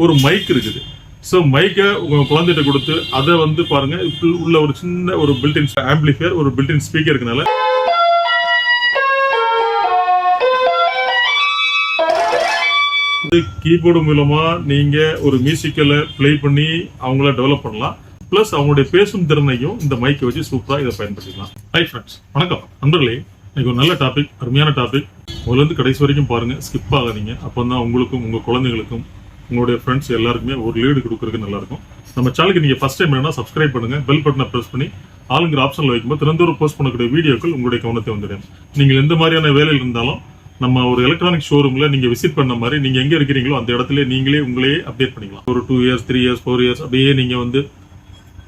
ஒரு மைக் இருக்குது. ஸோ மைக்கை உங்கள் குழந்தைகிட்ட கொடுத்து அதை வந்து பாருங்க. இப்ப உள்ள ஒரு சின்ன ஒரு பில்டின் ஆம்பிளிஃபையர் ஒரு பில்டின் ஸ்பீக்கர் இருக்கனால. இது கீபோர்டு மூலமா நீங்க ஒரு மியூசிக்கலை ப்ளே பண்ணி அவங்கள டெவலப் பண்ணலாம். ப்ளஸ் அவங்களுடைய பேசும் திறனையும் இந்த மைக்கை வச்சு சூப்பரா இதை பயன்படுத்திக்கலாம். ஹை ஃப்ரெண்ட்ஸ் வணக்கம். நண்பர்களே இன்னைக்கு ஒரு நல்ல டாபிக் அருமையான டாபிக் முதல்ல கடைசி வரைக்கும் பாருங்க. ஸ்கிப் ஆகாதீங்க. அப்போ தான் உங்களுக்கும் உங்க குழந்தைகளுக்கும் உங்களுடைய ஃப்ரெண்ட்ஸ் எல்லாருக்குமே ஒரு லீடு கொடுக்குறது நல்லாயிருக்கும். நம்ம சேனலுக்கு நீங்கள் ஃபஸ்ட் டைம் வேணா சப்ஸ்கிரைப் பண்ணுங்கள் பெல் பட்டனை ப்ரெஸ் பண்ணி ஆளுங்கிற ஆப்ஷனில் வைக்கும்போது திறந்தோறும் போஸ்ட் பண்ணக்கூடிய வீடியோக்கள் உங்களுடைய கவனத்தை வந்துடும். நீங்கள் எந்த மாதிரியான வேலையில் இருந்தாலும் நம்ம ஒரு எலக்ட்ரானிக் ஷோரூமில் நீங்கள் விசிட் பண்ண மாதிரி நீங்கள் எங்கே இருக்கிறீங்களோ அந்த இடத்துல நீங்களே உங்களே அப்டேட் பண்ணிக்கலாம். ஒரு two years three years four years அப்படியே நீங்கள் வந்து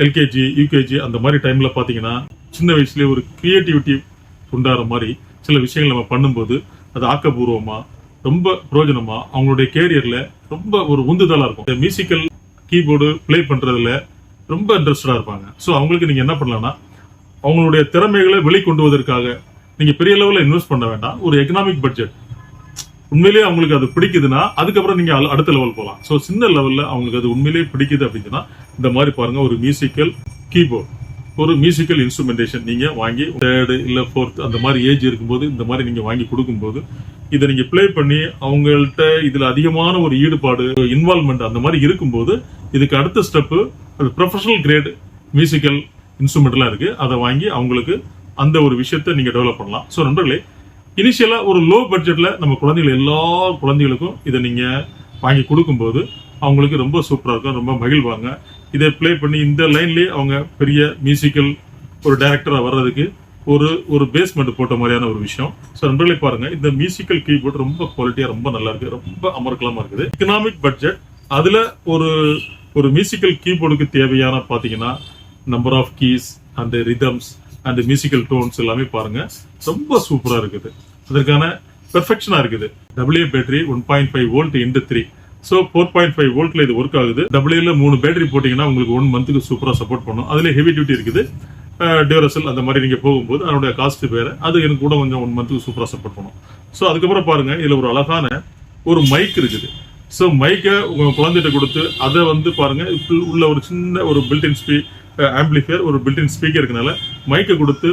எல்கேஜி யூகேஜி அந்த மாதிரி டைமில் பார்த்தீங்கன்னா சின்ன வயசுலேயே ஒரு க்ரியேட்டிவிட்டி உண்டாகிற மாதிரி சில விஷயங்கள் நம்ம பண்ணும்போது அது ஆக்கப்பூர்வமாக ரொம்ப பிரயோஜனமாக அவங்களுடைய கேரியரில் ரொம்ப ஒரு உந்துதலா இருக்கும். இந்த மியூசிக்கல் கீபோர்டு ப்ளே பண்றதுல ரொம்ப இன்ட்ரெஸ்டடா இருப்பாங்க. ஸோ அவங்களுக்கு நீங்க என்ன பண்ணலாம்னா அவங்களுடைய திறமைகளை வெளிக்கொண்டுவதற்காக நீங்க பெரிய லெவல்ல இன்வெஸ்ட் பண்ண வேண்டாம். ஒரு எக்கனாமிக் பட்ஜெட் உண்மையிலேயே அவங்களுக்கு அது பிடிக்குதுன்னா அதுக்கப்புறம் நீங்க அடுத்த லெவல் போகலாம் ஸோ சின்ன லெவல்ல அவங்களுக்கு அது உண்மையிலேயே பிடிக்குது அப்படின்னா இந்த மாதிரி பாருங்க ஒரு மியூசிக்கல் கீபோர்ட் ஒரு மியூசிக்கல் இன்ஸ்ட்ருமெண்டேஷன் நீங்க வாங்கி தேர்டு இல்லை ஃபோர்த் அந்த மாதிரி ஏஜ் இருக்கும்போது இந்த மாதிரி நீங்க வாங்கி கொடுக்கும்போது இதை நீங்க ப்ளே பண்ணி அவங்கள்ட்ட இதுல அதிகமான ஒரு ஈடுபாடு இன்வால்மெண்ட் அந்த மாதிரி இருக்கும்போது இதுக்கு அடுத்த ஸ்டெப்பு அது ப்ரொஃபஷனல் கிரேட் மியூசிக்கல் இன்ஸ்ட்ருமெண்ட்லாம் இருக்கு. அதை வாங்கி அவங்களுக்கு அந்த ஒரு விஷயத்த நீங்க டெவலப் பண்ணலாம். ஸோ நண்பர்களே இனிஷியலா ஒரு லோ பட்ஜெட்ல நம்ம குழந்தைகள் எல்லா குழந்தைகளுக்கும் இதை நீங்க வாங்கி கொடுக்கும்போது அவங்களுக்கு ரொம்ப சூப்பராக இருக்கும் ரொம்ப மகிழ்வாங்க. இதை ப்ளே பண்ணி இந்த லைன்லேயே அவங்க பெரிய மியூசிக்கல் ஒரு டைரக்டராக வர்றதுக்கு ஒரு ஒரு பேஸ்மெண்ட் போட்ட மாதிரியான ஒரு விஷயம். ஸோ நண்பர்களே பாருங்க இந்த மியூசிக்கல் கீபோர்ட் ரொம்ப குவாலிட்டியா ரொம்ப நல்லா இருக்கு. ரொம்ப அமர்க்கலமா இருக்குது. எக்கனாமிக் பட்ஜெட் அதுல ஒரு ஒரு மியூசிக்கல் கீபோர்டுக்கு தேவையான பாத்தீங்கன்னா நம்பர் ஆஃப் கீஸ் அந்த ரிதம்ஸ் அந்த மியூசிக்கல் டோன்ஸ் எல்லாமே பாருங்க. ரொம்ப சூப்பரா இருக்குது. அதற்கான பெர்ஃபெக்ஷனா இருக்குது. W battery one point five volt into three so four point five வோல்ட்ல இது ஒர்க் ஆகுது. டபிள்யூல மூணு பேட்டரி போட்டீங்கன்னா உங்களுக்கு ஒன் மந்த்துக்கு சூப்பரா சப்போர்ட் பண்ணும். அதுல ஹெவி டியூட்டி இருக்குது. டியூரசல் அந்த மாதிரி நீங்கள் போகும்போது அதனுடைய காஸ்ட் வேறு. அது எனக்கு கூட கொஞ்சம் ஒன் மந்த்துக்கு சூப்பராக சப்போர்ட் பண்ணும். ஸோ அதுக்கப்புறம் பாருங்கள் இதில் ஒரு அழகான ஒரு மைக் இருக்குது. ஸோ மைக்கை உங்கள் குழந்தைகிட்ட கொடுத்து அதை வந்து பாருங்கள் உள்ள ஒரு சின்ன ஒரு பில்டின் ஸ்பீ ஆம்பிளிஃபையர் ஒரு பில்டின் ஸ்பீக்கர் இருக்கனால மைக்கை கொடுத்து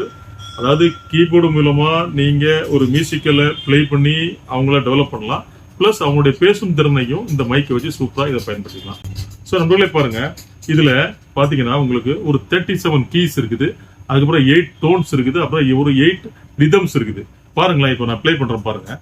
அதாவது கீபோர்டு மூலமாக நீங்கள் ஒரு மியூசிக்கலை ப்ளே பண்ணி அவங்கள டெவலப் பண்ணலாம். ப்ளஸ் அவங்களுடைய பேசும் திறனையும் இந்த மைக்கை வச்சு சூப்பராக இதை பயன்படுத்திக்கலாம். ஸோ நம்மளே பாருங்கள் இதுல பாத்தீங்கன்னா உங்களுக்கு ஒரு தேர்ட்டி செவன் கீஸ் இருக்குது. அதுக்கப்புறம் எயிட் டோன்ஸ் இருக்குது. அப்புறம் ஒரு எயிட் ரிதம்ஸ் இருக்குது. பாருங்களேன் இப்போ நான் ப்ளே பண்றேன் பாருங்க.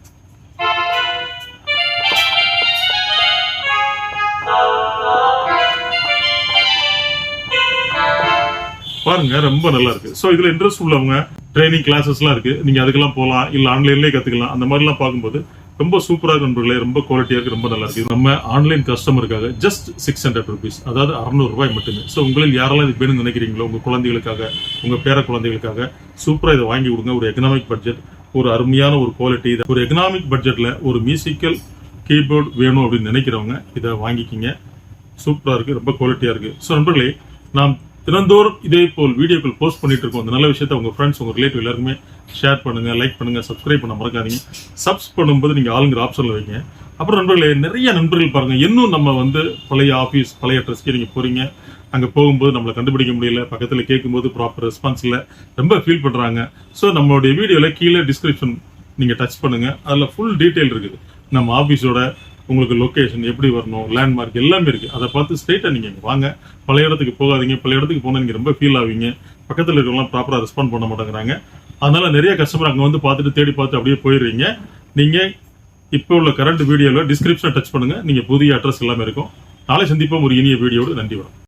பாருங்க ரொம்ப நல்லா இருக்கு. ஸோ இதுல இன்ட்ரெஸ்ட் உள்ளவங்க ட்ரைனிங் கிளாஸஸ்லாம் இருக்கு. நீங்க அதுக்கெல்லாம் போகலாம் இல்ல ஆன்லைன்லயே கத்துக்கலாம். அந்த மாதிரிலாம் பார்க்கும்போது ரொம்ப சூப்பராக இருக்கு நண்பர்களே. ரொம்ப குவாலிட்டியாக இருக்கு ரொம்ப நல்லா இருக்கு. நம்ம ஆன்லைன் கஸ்டமருக்காக ஜஸ்ட் சிக்ஸ் ஹண்ட்ரட் ருபீஸ் அதாவது அறுநூறு ரூபாய் மட்டுமே. ஸோ உங்களில் யாரெல்லாம் இது வேணும்னு நினைக்கிறீங்களோ உங்கள் குழந்தைகளுக்காக உங்கள் பேர குழந்தைகளுக்காக சூப்பராக இதை வாங்கி கொடுங்க. ஒரு எக்கனாமிக் பட்ஜெட் ஒரு அருமையான ஒரு குவாலிட்டி ஒரு எக்கனாமிக் பட்ஜெட்டில் ஒரு மியூசிக்கல் கீபோர்டு வேணும் அப்படின்னு நினைக்கிறவங்க இதை வாங்கிக்கிங்க. சூப்பராக இருக்குது ரொம்ப குவாலிட்டியாக இருக்குது ஸோ நண்பர்களே நாம் தினந்தோறும் இதே போல் வீடியோக்கள் போஸ்ட் பண்ணிட்டு இருக்கோம். அந்த நல்ல விஷயத்தை உங்க ஃப்ரெண்ட்ஸ் உங்க ரிலேட்டிவ் எல்லாருமே ஷேர் பண்ணுங்க லைக் பண்ணுங்க சப்ஸ்கிரைப் பண்ண மறக்காதீங்க. சப்ஸ் பண்ணும்போது நீங்க ஆளுங்கிற ஆப்ஷன்ல வைங்க. அப்புறம் நண்பர்களே நிறைய நண்பர்கள் பாருங்க. இன்னும் நம்ம வந்து பழைய ஆபீஸ் பழைய ட்ரெஸ்க்கு நீங்க போறீங்க. அங்க போகும்போது நம்மளை கண்டுபிடிக்க முடியல. பக்கத்துல கேட்கும்போது ப்ராப்பர் ரெஸ்பான்ஸ் இல்லை. ரொம்ப ஃபீல் பண்றாங்க. ஸோ நம்மளுடைய வீடியோல கீழே டிஸ்கிரிப்ஷன் நீங்க டச் பண்ணுங்க. அதுல ஃபுல் டீட்டெயில் இருக்குது. நம்ம ஆபீஸோட உங்களுக்கு லொக்கேஷன் எப்படி வரணும் லேண்ட்மார்க் எல்லாமே இருக்குது அதை பார்த்து ஸ்ட்ரெயிட்டாக நீங்கள் இங்கே வாங்க. பழைய இடத்துக்கு போகாதீங்க. பழைய இடத்துக்கு போனால் நீங்கள் ரொம்ப ஃபீல் ஆவீங்க. பக்கத்தில் இருக்கிறவங்களாம் ப்ராப்பராக ரெஸ்பாண்ட் பண்ண மாட்டேங்கிறாங்க. அதனால் நிறைய கஸ்டமர் அங்கே வந்து பார்த்துட்டு தேடி பார்த்து அப்படியே போயிடுறீங்க. நீங்கள் இப்போ உள்ள கரண்ட் வீடியோவில் டிஸ்கிரிப்ஷனை டச் பண்ணுங்கள் நீங்கள் புதிய அட்ரஸ் எல்லாமே இருக்கும். நாளை சந்திப்போம். ஒரு இனிய வீடியோடு நன்றி வரும்